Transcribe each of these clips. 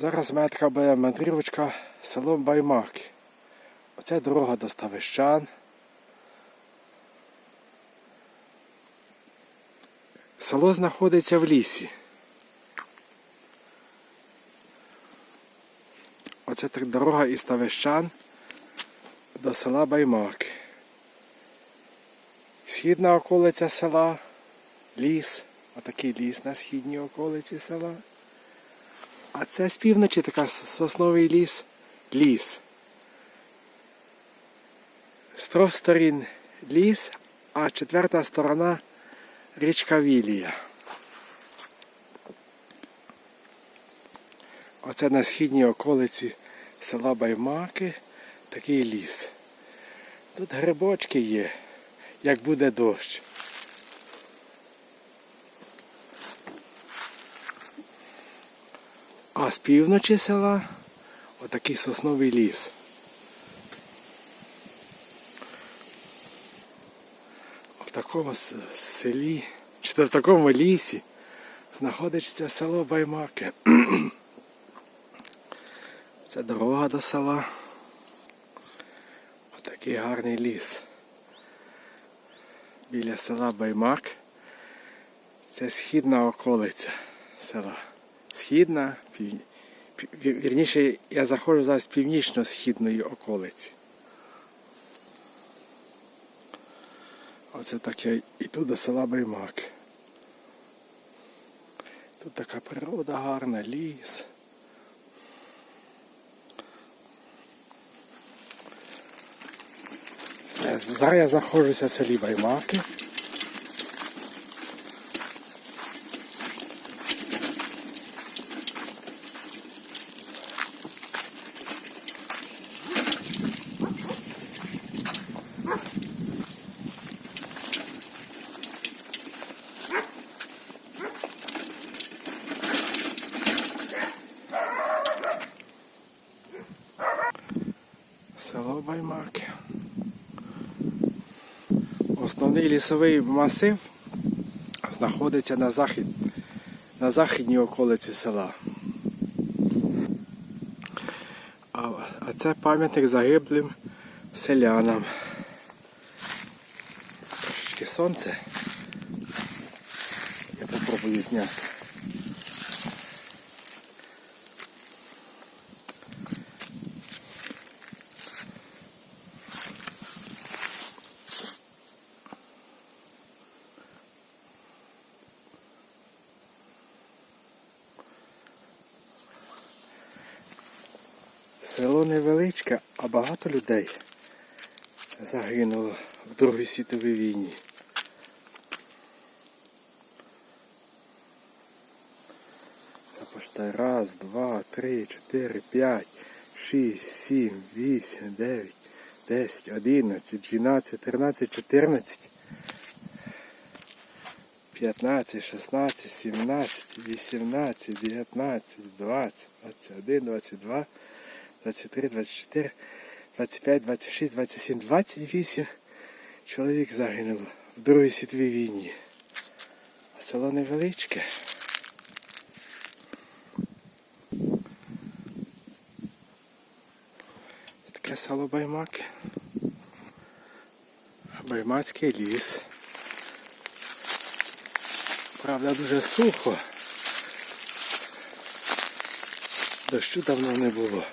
Зараз така буде мандрівочка селом Баймаки. Оце дорога до Ставищан. Село знаходиться в лісі. Оце так дорога із Ставищан до села Баймаки. Східна околиця села, ліс, отакий ліс на східній околиці села. А це з півночі така сосновий ліс. Ліс. З трьох сторін ліс, а четверта сторона річка Вілія. Оце на східній околиці села Баймаки такий ліс. Тут грибочки є, як буде дощ. А з півночі села отакий сосновий ліс. В такому селі, чи в такому лісі знаходиться село Баймаки. Це дорога до села. Отакий гарний ліс. Біля села Баймак. Це східна околиця села. Східна, пів... вірніше, я заходжу зараз з північно-східної околиці. Оце так я йду до села Баймак. Тут така природа гарна, ліс. Зараз я знаходжуся в селі Баймаки. Село Баймаки. Основний лісовий масив знаходиться на, захід, на західній околиці села. А, а це пам'ятник загиблим селянам. Трошечки сонце. Я попробую зняти. Село невеличке, а багато людей загинуло в Другій світовій війні. Це раз, два, три, чотири, п'ять, шість, сім, вісім, дев'ять, десять, одинадцять, дванадцять, тринадцять, чотирнадцять. 15, 16, 17, 18, 19, 20, 21, 22, 23, 24, 25, 26, 27, 28 чоловік загинуло в Другій світовій війні. А село невеличке. Це таке село Баймаки. Баймацький ліс. Правда, дуже сухо. Дощу давно не було.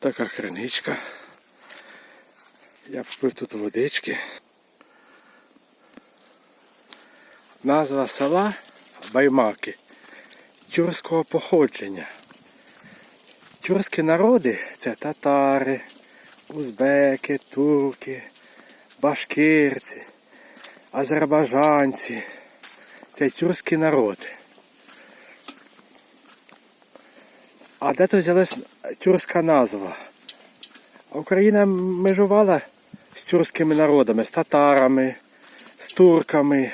Тут така криничка. Я попив тут водички. Назва села Баймаки тюркського походження. Тюркські народи це татари, узбеки, турки, башкирці, азербайджанці. Це тюркські народи. А де то взялась тюркська назва? Україна межувала з тюркськими народами, з татарами, з турками.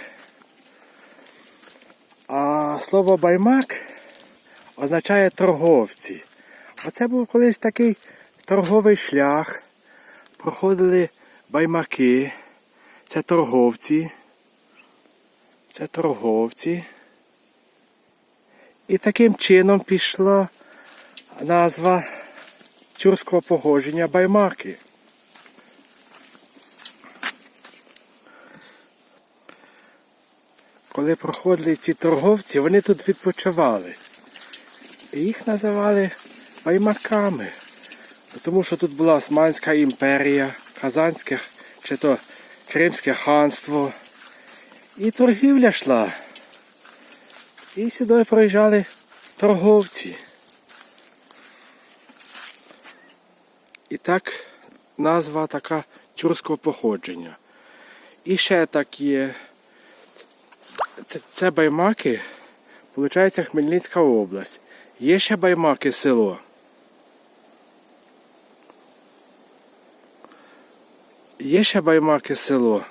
А слово баймак означає торговці. Оце був колись такий торговий шлях. Проходили баймаки, це торговці. Це торговці. І таким чином пішла назва тюркського погодження Баймаки. Коли проходили ці торговці, вони тут відпочивали. І їх називали баймаками. Тому що тут була Османська імперія, Казанське чи то Кримське ханство. І торгівля йшла. І сюди проїжджали торговці. І так назва така тюркського походження. І ще так є. Це, це Баймаки, виходить, Хмельницька область. Є ще Баймаки село. Є ще Баймаки село.